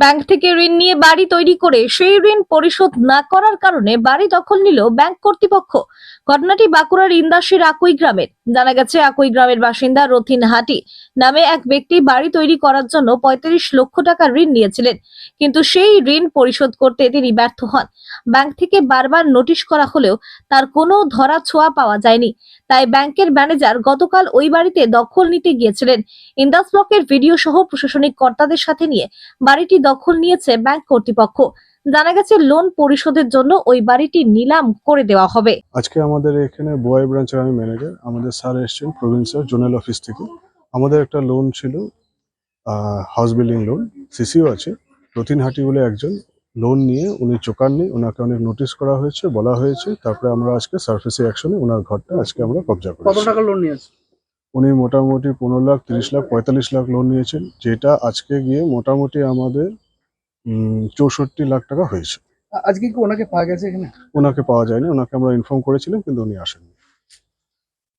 Bank থেকে ঋণ নিয়ে বাড়ি তৈরি করে সেই ঋণ পরিশোধ না করার কারণে বাড়ি দখল নিল ব্যাংক কর্তৃপক্ষ। ঘটনাটি বাঁকুড়ার ইন্দাসের একই গ্রামের। জানা গেছে একই গ্রামের বাসিন্দা রথিন হাটি নামে এক ব্যক্তি বাড়ি তৈরি করার জন্য পঁয়ত্রিশ লক্ষ টাকা ঋণ নিয়েছিলেন। কিন্তু সেই ঋণ পরিশোধ করতে তিনি ব্যর্থ হন। ব্যাংক থেকে বারবার নোটিশ করা হলেও তার কোনো ধরা ছোঁয়া পাওয়া যায়নি। তাই ব্যাংকের ম্যানেজার গতকাল ওই বাড়িতে দখল নিতে গিয়েছিলেন। ইন্দাস ব্লকের ভিডিও সহ প্রশাসনিক কর্তাদের সাথে নিয়ে বাড়িটি দখল নিয়েছে ব্যাংক কর্তৃপক্ষ। জানা গেছে লোন পরিশোধের জন্য ওই বাড়িটি নিলাম করে দেওয়া হবে। আজকে আমাদের এখানে বয় ব্রাঞ্চের আমি ম্যানেজার আমাদের স্যার এসছেন প্রভিন্স স্যার জোনাল অফিস থেকে। আমাদের একটা লোন ছিল হাউস বিল্ডিং লোন সিসিও আছে। রতিন হাটি বলে একজন লোন নিয়ে উনি চোকাননি ওনাকে অনেক নোটিশ করা হয়েছে বলা হয়েছে। তারপরে আমরা আজকে সার্ফেসি অ্যাকশনে ওনার ঘরটা আজকে আমরা কবজা কত টাকা লোন নিয়েছে? উনি মোটামুটি পনেরো লাখ তিরিশ লাখ পঁয়তাল্লিশ লাখ লোন নিয়েছেন যেটা আজকে গিয়ে মোটামুটি আমাদের চৌষট্টি লাখ টাকা হয়েছে। আজকে কি ওনাকে পাওয়া গেছে এখানে? ওনাকে পাওয়া যায়নি ওনাকে আমরা ইনফর্ম করেছিলাম কিন্তু উনি আসেননি।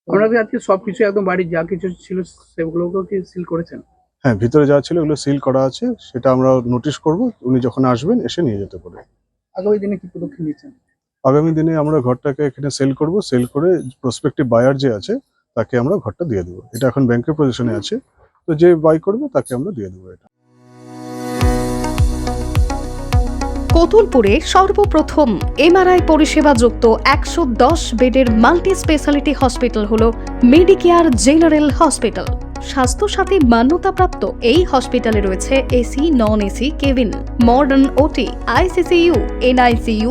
আপনারা কি আজকে সবকিছু একদম বাড়ির যা কিছু ছিল সেগুলোকেও কি সিল করেছেন? হ্যাঁ ভিতরে যা ছিল ওগুলো সিল করা আছে সেটা আমরা নোটিশ করব উনি যখন আসবেন এসে নিয়ে যেতে পারে আগামী দিনে কি পদক্ষেপ নিচ্ছেন? আগামী দিনে আমরা ঘরটাকে এখানে সেল করব সেল করে প্রসপেক্টিভ বায়ার যে আছে তাকে আমরা ঘরটা দিয়ে দেবো। এটা এখন ব্যাংকের পজিশনে আছে। তো যে বাই করবে তাকে আমরা দিয়ে দেবো এটা। কতুলপুরে সর্বপ্রথম এমআরআই পরিষেবা যুক্ত একশো দশ বেডের মাল্টি স্পেশালিটি হসপিটাল হল মেডিকেয়ার জেনারেল হসপিটাল স্বাস্থ্যসাথী মান্যতাপ্রাপ্ত এই হসপিটালে রয়েছে AC non AC cabin modern OT ICCU NICU